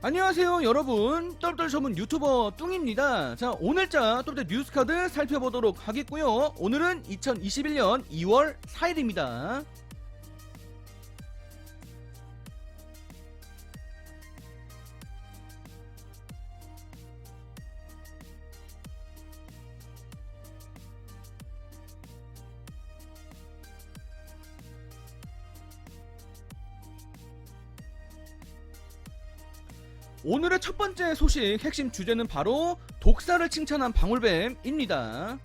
안녕하세요 여러분. 똘똘 전문 유튜버 뚱입니다. 자 오늘자 똘똘 뉴스카드 살펴보도록 하겠고요. 오늘은 2021년 2월 4일입니다 오늘의 첫 번째 소식 핵심 주제는 바로 독사를 칭찬한 방울뱀입니다.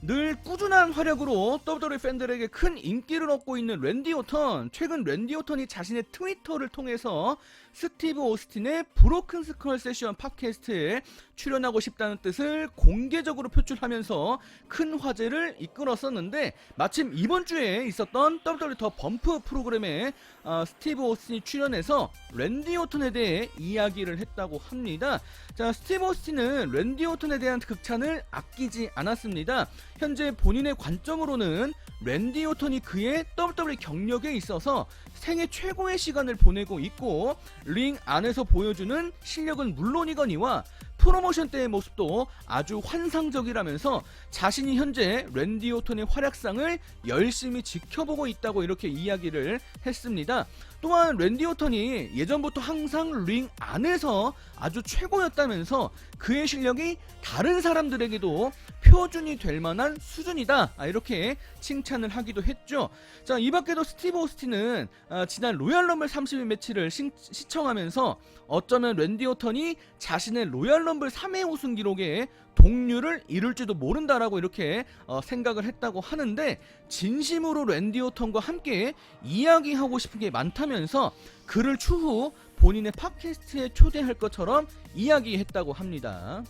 늘 꾸준한 활약으로 WWE 팬들에게 큰 인기를 얻고 있는 랜디 오턴. 최근 랜디 오턴이 자신의 트위터를 통해서 스티브 오스틴의 브로큰 스컬 세션 팟캐스트에 출연하고 싶다는 뜻을 공개적으로 표출하면서 큰 화제를 이끌었었는데 마침 이번 주에 있었던 WWE 더 범프 프로그램에 어, 스티브 오스틴이 출연해서 랜디 오턴에 대해 이야기를 했다고 합니다. 자, 스티브 오스틴은 랜디 오턴에 대한 극찬을 아끼지 않았습니다. 현재 본인의 관점으로는 랜디 오턴이 그의 WWE 경력에 있어서 생애 최고의 시간을 보내고 있고 링 안에서 보여주는 실력은 물론이거니와 프로모션 때의 모습도 아주 환상적이라면서 자신이 현재 랜디 오턴의 활약상을 열심히 지켜보고 있다고 이렇게 이야기를 했습니다. 또한 랜디 오턴이 예전부터 항상 링 안에서 아주 최고였다면서 그의 실력이 다른 사람들에게도 표준이 될 만한 수준이다. 아, 이렇게 칭찬을 하기도 했죠. 자, 이 밖에도 스티브 오스틴은 아, 지난 로얄 럼블 30일 매치를 시, 시청하면서 어쩌면 랜디 오턴이 자신의 로얄 럼블 3회 우승 기록에 동률을 이룰지도 모른다라고 이렇게 어, 생각을 했다고 하는데 진심으로 랜디 오턴과 함께 이야기하고 싶은 게 많다면서 그를 추후 본인의 팟캐스트에 초대할 것처럼 이야기했다고 합니다.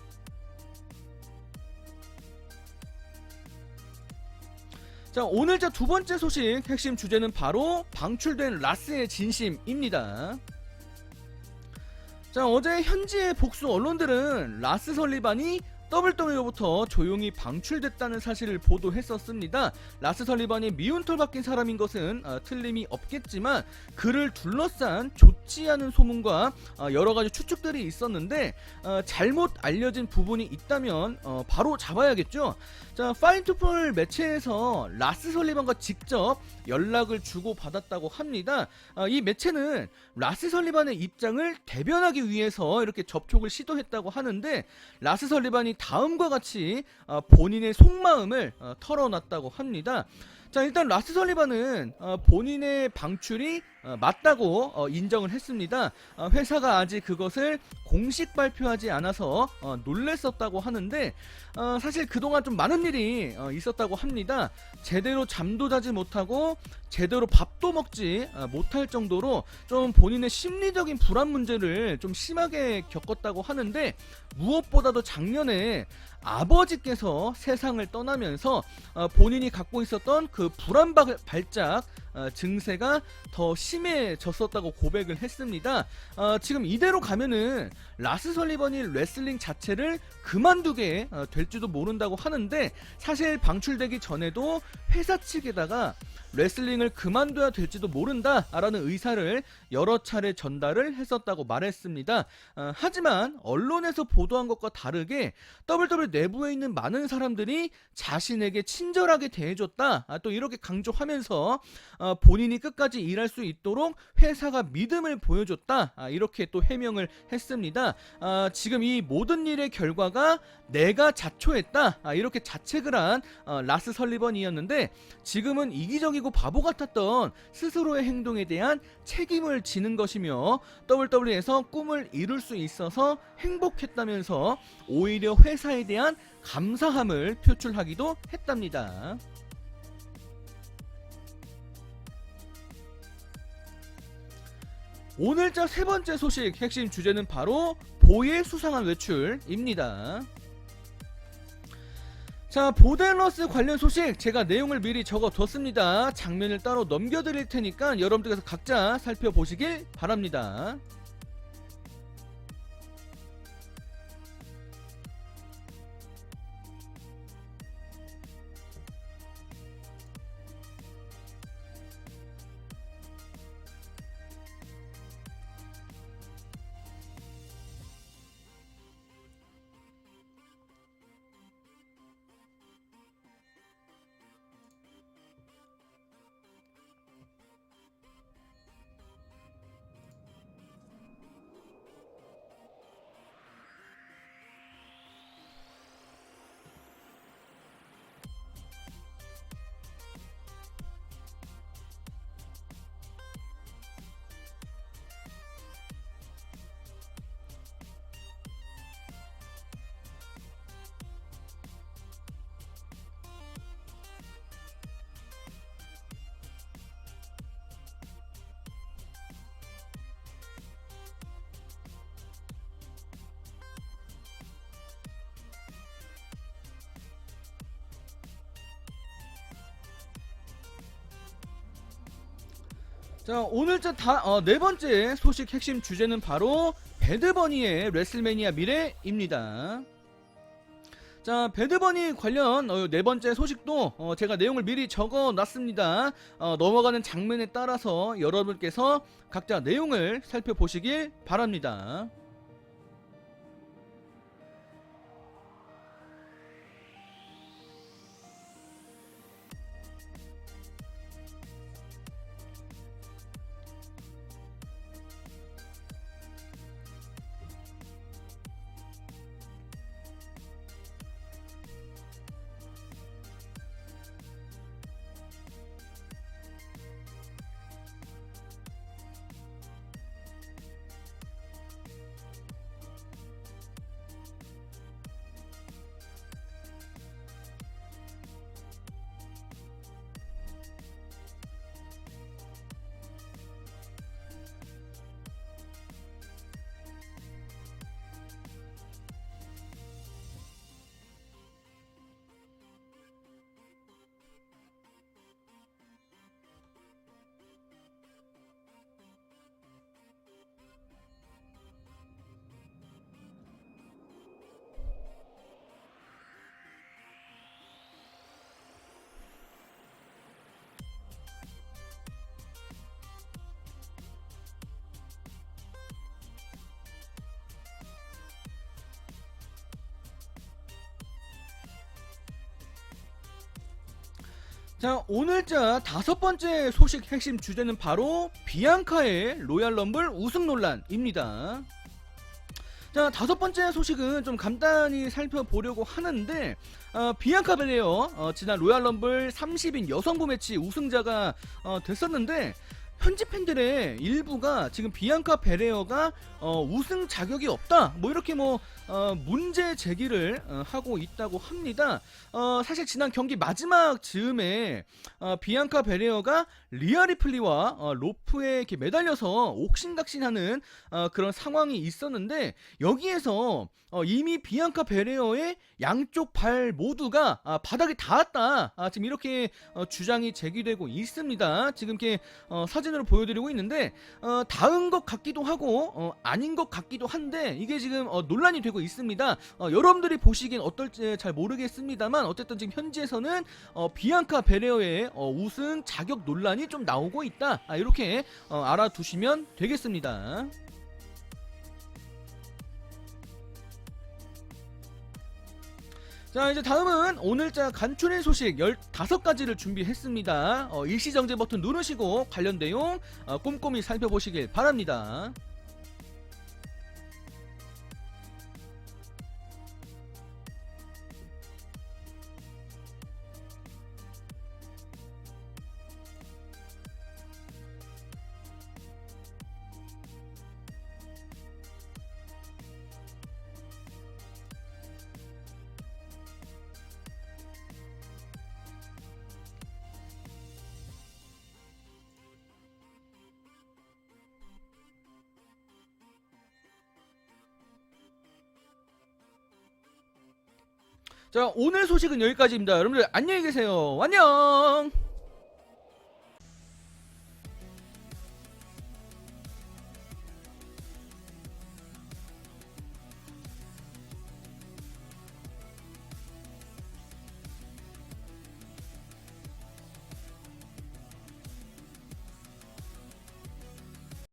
자, 오늘 자 두 번째 소식 핵심 주제는 바로 방출된 라스의 진심입니다. 자, 어제 현지의 복수 언론들은 라스 설리반이 WWE로부터 조용히 방출됐다는 사실을 보도했었습니다. 라스 설리반이 미운 털 박힌 사람인 것은 어, 틀림이 없겠지만 그를 둘러싼 좋지 않은 소문과 어, 여러 가지 추측들이 있었는데 어, 잘못 알려진 부분이 있다면 어, 바로 잡아야겠죠. 자, 파인투폴 매체에서 라스 설리반과 직접 연락을 주고 받았다고 합니다. 어, 이 매체는 라스 설리반의 입장을 대변하기 위해서 이렇게 접촉을 시도했다고 하는데 라스 설리반이 다음과 같이 어, 본인의 속마음을 어, 털어놨다고 합니다. 자 일단 라스 설리반은 어, 본인의 방출이 어, 맞다고 어, 인정을 했습니다. 어, 회사가 아직 그것을 공식 발표하지 않아서 어, 놀랬었다고 하는데 어, 사실 그동안 좀 많은 일이 어, 있었다고 합니다. 제대로 잠도 자지 못하고 제대로 밥도 먹지 어, 못할 정도로 좀 본인의 심리적인 불안 문제를 좀 심하게 겪었다고 하는데 무엇보다도 작년에 아버지께서 세상을 떠나면서 어, 본인이 갖고 있었던 그 불안 바- 발작 어, 증세가 더 심해졌었다고 고백을 했습니다. 어, 지금 이대로 가면은 라스 설리번이 레슬링 자체를 그만두게 어, 될지도 모른다고 하는데 사실 방출되기 전에도 회사 측에다가 레슬링을 그만둬야 될지도 모른다라는 의사를 여러 차례 전달을 했었다고 말했습니다. 어, 하지만 언론에서 보도한 것과 다르게 WWE 내부에 있는 많은 사람들이 자신에게 친절하게 대해줬다. 아, 또 이렇게 강조하면서 어, 본인이 끝까지 일할 수 있도록 회사가 믿음을 보여줬다. 아, 이렇게 또 해명을 했습니다. 아, 지금 이 모든 일의 결과가 내가 자초했다. 아, 이렇게 자책을 한 어, 라스 설리번이었는데 지금은 이기적이 고 바보 같았던 스스로의 행동에 대한 책임을 지는 것이며 WWE에서 꿈을 이룰 수 있어서 행복했다면서 오히려 회사에 대한 감사함을 표출하기도 했답니다. 오늘자 세 번째 소식 핵심 주제는 바로 보의 수상한 외출입니다. 자, 보델러스 관련 소식 제가 내용을 미리 적어뒀습니다. 장면을 따로 넘겨드릴 테니까 여러분들께서 각자 살펴보시길 바랍니다. 자 오늘 자 다, 어, 네 번째 소식 핵심 주제는 바로 배드버니의 레슬매니아 미래입니다. 자 배드버니 관련 어, 네 번째 소식도 어, 제가 내용을 미리 적어놨습니다. 어, 넘어가는 장면에 따라서 여러분께서 각자 내용을 살펴보시길 바랍니다. 자 오늘자 다섯 번째 소식 핵심 주제는 바로 비앙카의 로얄 럼블 우승 논란입니다. 자 다섯 번째 소식은 좀 간단히 살펴보려고 하는데 어, 비앙카 벨레어 어, 지난 로얄 럼블 30인 여성부 매치 우승자가 어, 됐었는데 현지 팬들의 일부가 지금 비앙카 베레어가 어, 우승 자격이 없다 뭐 이렇게 뭐 어, 문제 제기를 어, 하고 있다고 합니다. 어, 사실 지난 경기 마지막 즈음에 어, 비앙카 베레어가 리아 리플리와 어, 로프에 이렇게 매달려서 옥신각신하는 어, 그런 상황이 있었는데 여기에서 어, 이미 비앙카 베레어의 양쪽 발 모두가 아, 바닥에 닿았다. 아, 지금 이렇게 어, 주장이 제기되고 있습니다. 지금 이렇게 어, 사진 으로 보여드리고 있는데 어, 닿은 것 같기도 하고 어, 아닌 것 같기도 한데 이게 지금 어, 논란이 되고 있습니다. 어, 여러분들이 보시기엔 어떨지 잘 모르겠습니다만 어쨌든 지금 현지에서는 어, 비앙카 베레어의 어, 우승 자격 논란이 좀 나오고 있다. 아, 이렇게 어, 알아두시면 되겠습니다. 자 이제 다음은 오늘자 간추린 소식 15가지를 준비했습니다. 어, 일시정지 버튼 누르시고 관련 내용 어, 꼼꼼히 살펴보시길 바랍니다 자 오늘 소식은 여기까지입니다. 여러분들 안녕히 계세요. 안녕